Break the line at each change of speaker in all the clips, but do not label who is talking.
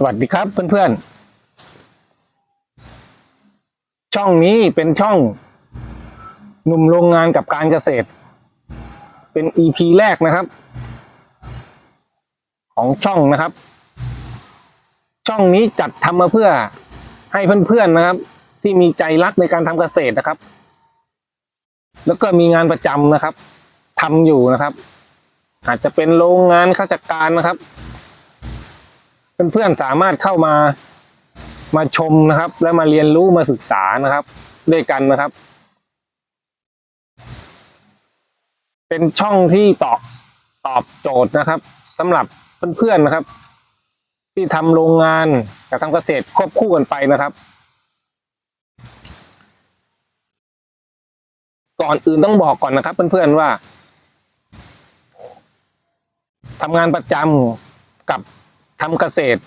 สวัสดีครับเพื่อนๆ ช่องนี้เป็นช่องหนุ่มโรงงานกับการเกษตร เป็น EP แรกนะครับ ของช่องนะครับ ช่องนี้จัดทำมาเพื่อให้เพื่อนๆนะครับ ที่มีใจรักในการทำเกษตรนะครับ แล้วก็มีงานประจำนะครับทำอยู่นะครับ อาจจะเป็นโรงงานข้าราชการนะครับ เพื่อนๆสามารถเข้ามามาชมนะครับ และมาเรียนรู้มาศึกษานะครับ ด้วยกันนะครับ เป็นช่องที่ตอบตอบโจทย์นะครับสำหรับเพื่อนๆนะครับ ที่ทำโรงงานกับทำเกษตรควบคู่กันไปนะครับ ก่อนอื่นต้องบอกก่อนนะครับ เพื่อนๆว่าทำงานประจำกับ ทำเกษตร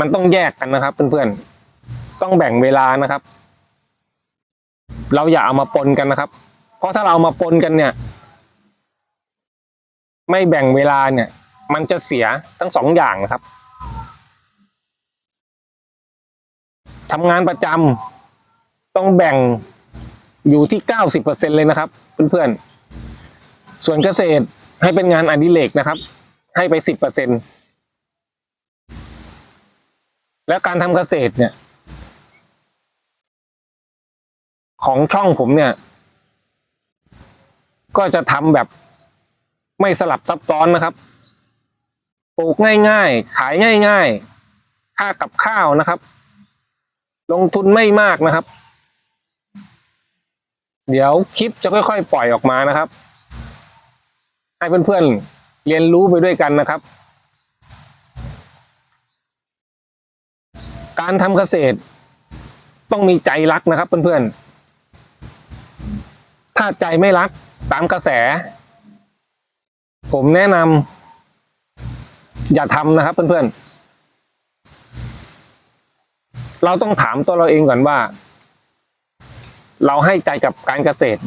มันต้องแยกกันนะครับเพื่อนๆต้องแบ่งเวลานะครับ เราอย่าเอามาปนกันนะครับ เพราะถ้าเราเอามาปนกันเนี่ย ไม่แบ่งเวลาเนี่ย มันจะเสียทั้งสองอย่างนะครับทำงานประจำต้องแบ่งอยู่ที่เก้าสิบเปอร์เซ็นเลยนะครับ เพื่อนๆส่วนเกษตรให้เป็นงานอดิเรกนะครับ ให้ไปสิบเปอร์เซ็น แล้วการทำเกษตรเนี่ย ของช่องผมเนี่ย ก็จะทำแบบไม่สลับซับซ้อนนะครับ ปลูกง่ายๆ ขายง่ายๆ ค่ากับข้าวนะครับ ลงทุนไม่มากนะครับ เดี๋ยวคลิปจะค่อยๆ ปล่อยออกมานะครับ ให้เพื่อนๆเรียนรู้ไปด้วยกันนะครับ การทำเกษตร ต้องมีใจรักนะครับ เพื่อนๆ ถ้าใจไม่รักตามกระแส ผมแนะนำอย่าทำนะครับ เพื่อนๆ เราต้องถามตัวเราเองก่อนว่า เราให้ใจกับการเกษตร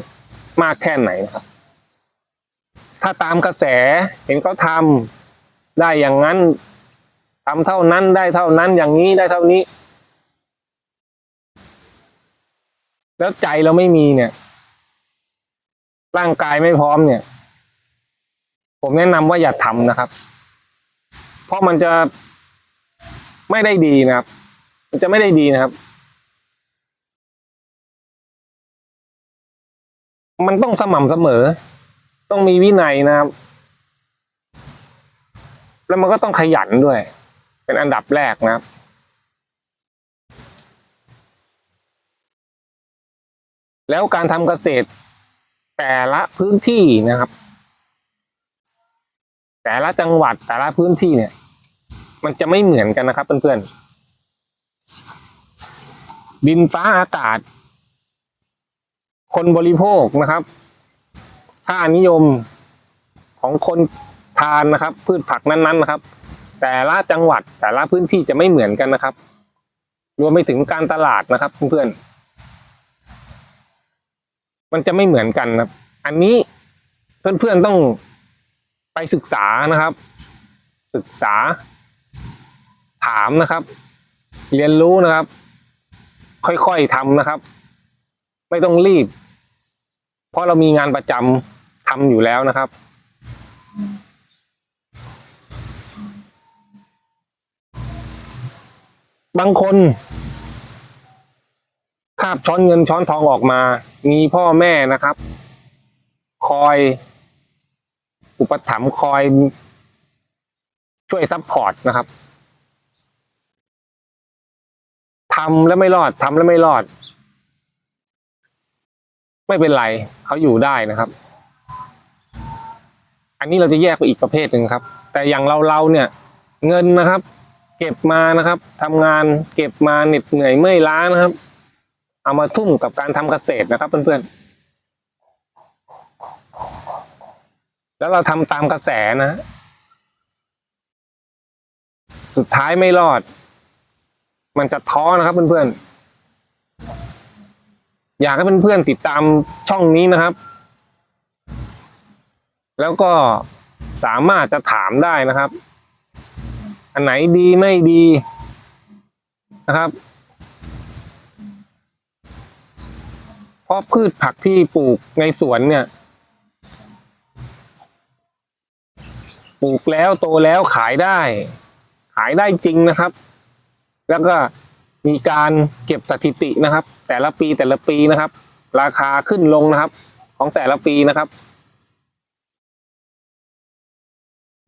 มากแค่ไหนนะครับ ถ้าตามกระแสเห็นเขาทำได้อย่างนั้น ทำเท่านั้นได้เท่านั้นอย่างนี้ได้เท่านี้ แล้วใจเราไม่มีเนี่ย ร่างกายไม่พร้อมเนี่ย ผมแนะนำว่าอย่าทำนะครับ เพราะมันจะไม่ได้ดีนะครับ มันจะไม่ได้ดีนะครับ มันต้องสม่ำเสมอ ต้องมีวินัยนะครับ แล้วมันก็ต้องขยันด้วย เป็นอันดับแรกนะครับแล้วการทำเกษตร แต่ละพื้นที่นะครับ แต่ละจังหวัดแต่ละพื้นที่เนี่ย มันจะไม่เหมือนกันนะครับเพื่อนๆดินฟ้าอากาศ คนบริโภคนะครับค่านิยมของคนทานนะครับ พืชผักนั้นๆนะครับ แต่ละจังหวัดแต่ละพื้นที่จะไม่เหมือนกันนะครับ รวมไปถึงการตลาดนะครับเพื่อนๆมันจะไม่เหมือนกันครับ อันนี้เพื่อนๆต้องไปศึกษานะครับ ศึกษา ถามนะครับ เรียนรู้นะครับ ค่อยๆทำนะครับ ไม่ต้องรีบ เพราะเรามีงานประจำทำอยู่แล้วนะครับ บางคนคาบช้อนเงินช้อนทองออกมา มีพ่อแม่นะครับ คอยอุปถัมภ์คอย ช่วยซัพพอร์ตนะครับทำแล้วไม่รอดทำแล้วไม่รอด ไม่เป็นไรเขาอยู่ได้นะครับ อันนี้เราจะแยกไปอีกประเภทหนึ่งครับ แต่อย่างเราเราเนี่ย เงินนะครับ เก็บมานะครับทำงานเก็บมาเหน็ดเหนื่อยเมื่อยล้านะครับ เอามาทุ่มกับการทำเกษตรนะครับเพื่อนๆแล้วเราทำตามกระแสนะ สุดท้ายไม่รอด มันจะท้อนะครับเพื่อนๆอยากให้เพื่อนๆติดตามช่องนี้นะครับ แล้วก็สามารถจะถามได้นะครับ อันไหนดีไม่ดีนะครับ เพราะพืชผักที่ปลูกในสวนเนี่ย ปลูกแล้วโตแล้วขายได้ ขายได้จริงนะครับ แล้วก็มีการเก็บสถิตินะครับ แต่ละปีแต่ละปีนะครับ ราคาขึ้นลงนะครับ ของแต่ละปีนะครับ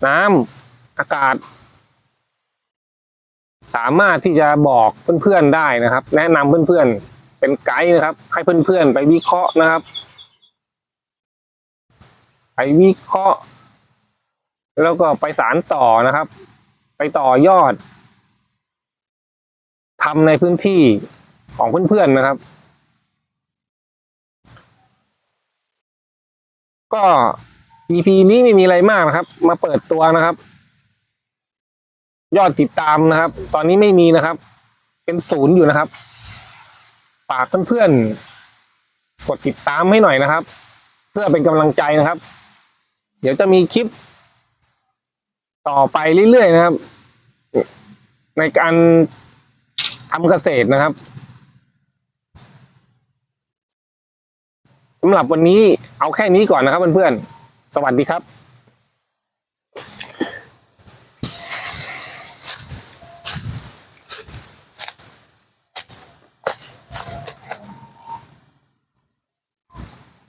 น้ำอากาศ สามารถที่จะบอกเพื่อนๆได้นะครับ แนะนำเพื่อนๆเป็นไกด์นะครับ ให้เพื่อนๆไปวิเคราะห์นะครับ ไปวิเคราะห์ แล้วก็ไปสารต่อนะครับ ไปต่อยอดทำในพื้นที่ของเพื่อนๆนะครับ ก็ EP นี้ไม่มีอะไรมากนะครับ มาเปิดตัวนะครับ ยอดติดตามนะครับ ตอนนี้ไม่มีนะครับ เป็นศูนย์อยู่นะครับฝากเพื่อนๆกดติดตามให้หน่อยนะครับ เพื่อเป็นกำลังใจนะครับ เดี๋ยวจะมีคลิป ต่อไปเรื่อยๆนะครับ ในการทำเกษตรนะครับสำหรับวันนี้เอาแค่นี้ก่อนนะครับเพื่อนๆสวัสดีครับ